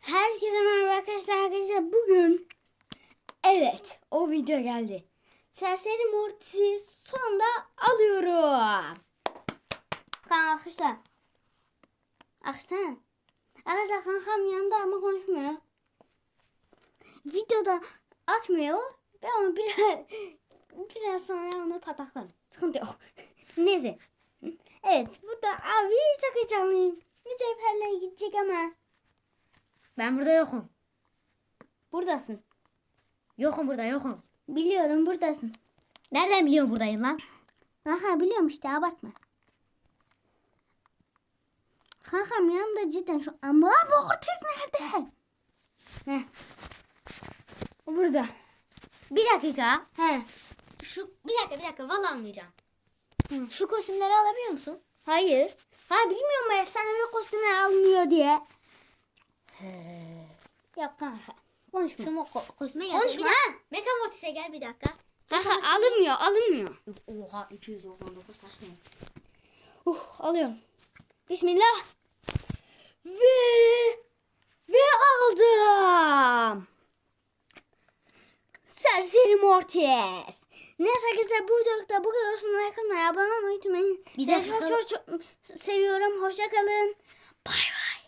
Herkese merhaba arkadaşlar. Arkadaşlar bugün evet o video geldi. Serseri Mortis'i sonunda alıyorum. Kanka arkadaşlar. Arkadaşlar. Arkadaşlar kankam yanında ama konuşmuyor. Videoda atmıyor. Ben onu biraz, biraz sonra onu pataklarım. Sıkıntı yok. Neyse. Evet burada abi çok heyecanlıyım. Mücevherle gidecek ama. Ben burada yokum. Buradasın. Yokum burada yokum. Biliyorum buradasın. Nereden biliyorsun buradayım lan? Aha biliyorum işte abartma. Kankam yanımda cidden şu ambulans ortası nerede? Heh. Burada. Bir dakika. He. Şu bir dakika bir dakika vallahi almayacağım. Hı. Şu kostümleri alabiliyor musun? Hayır. Ha bilmiyorum efsanevi kostümü almıyor diye. Ya kanka. Konuşma. Şu mo- ko- kostüme gel. Konuşma. Bir dakika. Mecha Mortis'e gel bir dakika. Kanka alınmıyor alınmıyor. Oha 299 taş ne? Uh alıyorum. Bismillah. Ve ve aldım. Serseri Mortis. Neyse arkadaşlar bu videoda bu kadar olsun. Like atmayı, abone olmayı unutmayın. Bir Sizi dakika. çok çok seviyorum. Hoşça kalın. Bay bay.